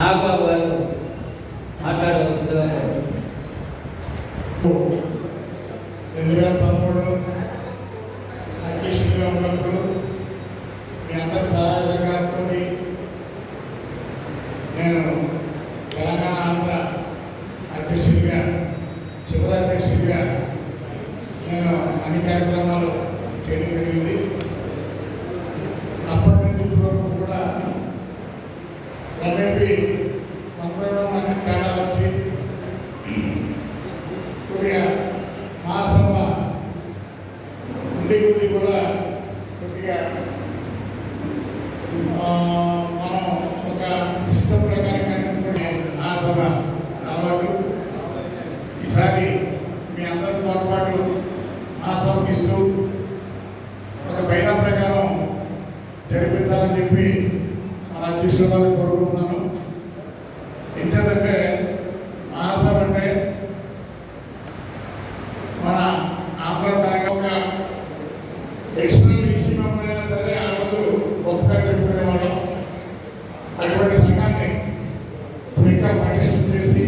నాగబాబు గారు మాట్లాడవలసిందిగా రెండు వేల పదమూడు అధ్యక్షుడిగా ఉన్నప్పుడు మీ అందరి సహాయ సహకారంతో నేను తెలంగాణ ఆంధ్ర అధ్యక్షుడిగా శివర అధ్యక్షుడిగా నేను అన్ని కార్యక్రమాలు చేయడం జరిగింది అప్పటి నుంచి ఇప్పటి వరకు కూడా అనేవి తొంభై మంది తేడాలు వచ్చి కొద్దిగా మహాసభ ఉండి కొద్ది కూడా కొద్దిగా మనం ఒక సిస్టమ్ ప్రకారం ఆ సభ అలవాటు ఈసారి మీ అందరి తోడ్పాటు ఆ సభకి ఇస్తూ ఒక బయలా ప్రకారం జరిపించాలని చెప్పి మన అధ్యక్షుల వారిని కోరుకుంటున్నాను ఎంచేదంటే మహాసభ అంటే మన Andhra Telangana external EC member అయినా సరే ఆ రోజు గొప్పగా చెప్పుకునేవాళ్ళం అటువంటి సంఘాన్ని ఇప్పుడు ఇంకా పటిష్టం చేసి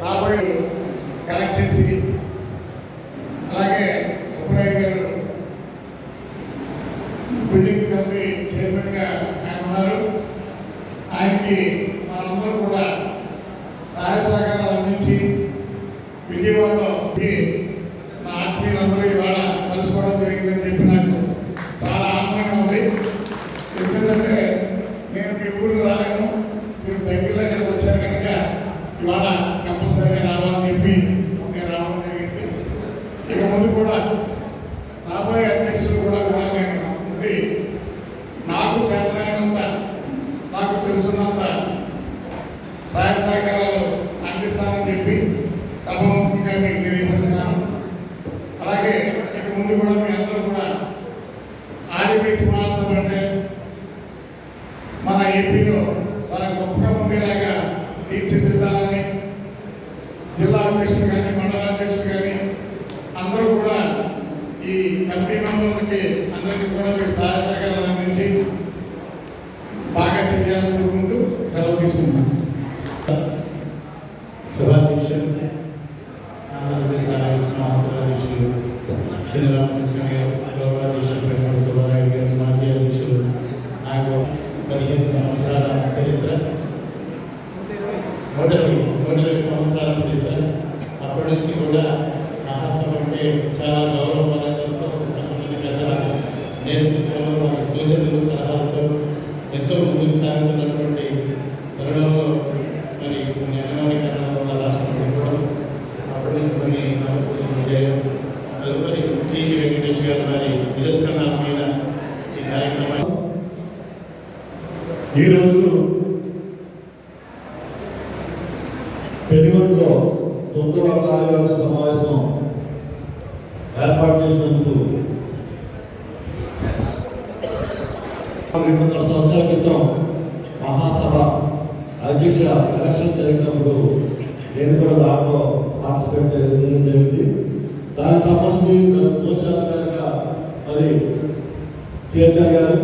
రాబోయే కలెక్ట్ చేసి అలాగే సుబ్రహ్మణ్య గారు బిల్డింగ్ కమిటీ చైర్మన్గా ఆయన ఉన్నారు. ఆయనకి మనందరూ కూడా సహాయ సహకారాలు అందించి విజయవాడలో ఈ నా ఆత్మీయులందరూ ఇవాళ కలుసుకోవడం జరిగిందని చెప్పిన నాకు చాలా ఆనందంగా ఉంది ఎందుకంటే నేను మీ ఊరు రాలేను మీరు దగ్గరలో ఇక్కడికి వచ్చారు కనుక ఇవాళ కంపల్సరీగా రావాలని చెప్పి నేను రావడం జరిగింది ఇక ముందు కూడా రాబోయే అధ్యక్షులు కూడా కూడా నేను ఉంది నాకు చేతనైనంత నాకు తెలుసున్నంత సహాయ సహకారాలు అందిస్తానని చెప్పి సభముఖంగా మీకు అలాగే ఇక ముందు కూడా మీ అందరూ కూడా ఆర్బీసీ మహాసభ అంటే మన ఏపీలో చాలా గొప్పగా ఉండేలాగా తీర్చిదిద్దాలని జిల్లా అధ్యక్షులు కానీ మండల అధ్యక్షులు కానీ అందరూ కూడా ఈ కమిటీ మెంబర్లకి అందరికీ కూడా మీరు సహాయ సహకారాలు అందించి బాగా చేయాలని కోరుకుంటూ సెలవు తీసుకుంటున్నాను సభాధ్యక్షులు శ్రీరామకృష్ణ గారు గౌరవాధ్యక్షులు ప్రకాశ్ సుబ్బారాయుడు గారు మాజీ అధ్యక్షులు నాకు పదిహేను సంవత్సరాల చరిత్ర నూట నూట ఇరవై సంవత్సరాల చరిత్ర అప్పటి నుంచి కూడా అంటే చాలా సూచనలు సలహాలతో ఎంతో ముందుకు సాగుతున్నాను తరుణంలో మరి కొన్ని అనుమానికరణ వల్ల రాష్ట్రం పెట్టుకోవడం అప్పటి నుంచి కొన్ని సమస్యలు చేయడం తదుపరి టీజీ వెంకటేష్ గారు మరి నిరసనాల మీద ఈ కార్యక్రమాన్ని ఈరోజు పెనుగొండలో తొమ్మిదవ కార్యవర్గ సమావేశం ఏర్పాటు చేసినందుకు రెండున్నర సంవత్సరాల క్రితం మహాసభ అధ్యక్ష ఎలక్షన్ జరిగినప్పుడు నేను కూడా దాంట్లో పార్టిసిపేట్ చేయడం జరిగింది. దానికి సంబంధించి కోశాధికారిగా మరి సిహెచ్ఆర్ గారు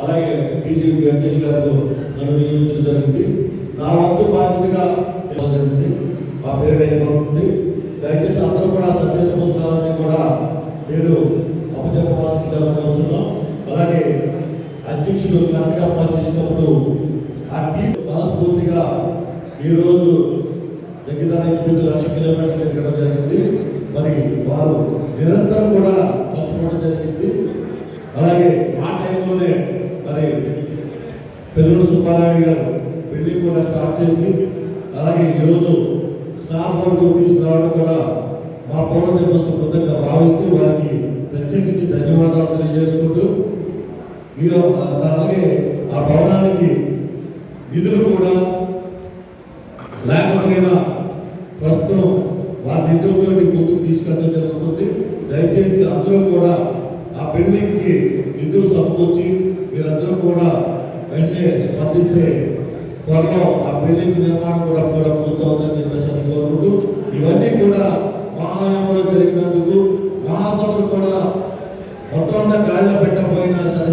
అలాగే టీజీ వెంకటేష్ గారితో నన్ను నియమించడం జరిగింది. నా వంతు బాధ్యతగా ఇవ్వడం జరిగింది. మా పేరు అయిపోతుంది దయచేసి అందరూ కూడా సభ్యత పుస్తకాలని కూడా నేను అప్పచెప్పవలసిందిగా కోరుతున్నాం అలాగే అధ్యక్షుడు కరెక్ట్గా పనిచేసినప్పుడు ఆ టీం మనస్ఫూర్తిగా ఈరోజు దగ్గర ఇంచుమించు లక్ష కిలోమీటర్లు తిరగడం జరిగింది. మరి వారు నిరంతరం కూడా కష్టపడడం జరిగింది అలాగే ఆ టైంలోనే మరి పెద్దలు సుబ్బారాయుడు గారు పెళ్ళి కూడా స్టార్ట్ చేసి అలాగే ఈరోజు స్నాప్ వరకు తీసుకురావడం కూడా మా పౌరజన్మ బృందంగా భావిస్తూ వారికి ప్రత్యేకించి ధన్యవాదాలు తెలియజేసుకుంటూ ఈ అలాగే ఆ భవనానికి నిధులు కూడా లేకపోయినా ప్రస్తుతం వారి నిధులతో ముందుకు తీసుకెళ్ళడం జరుగుతుంది. దయచేసి అందరూ కూడా ఆ పెళ్ళికి నిధులు సమకూర్చి మీరందరూ కూడా వెంటనే స్పందిస్తే త్వరలో ఆ బిల్డింగ్ నిర్మాణం కూడా కూడా పూర్తవుతుందని చెప్పేసి కోరుకుంటూ ఇవన్నీ కూడా మహాయామంలో జరిగినందుకు మహాసభలు కూడా మొత్తం గాలిలో పెట్టకపోయినా సరే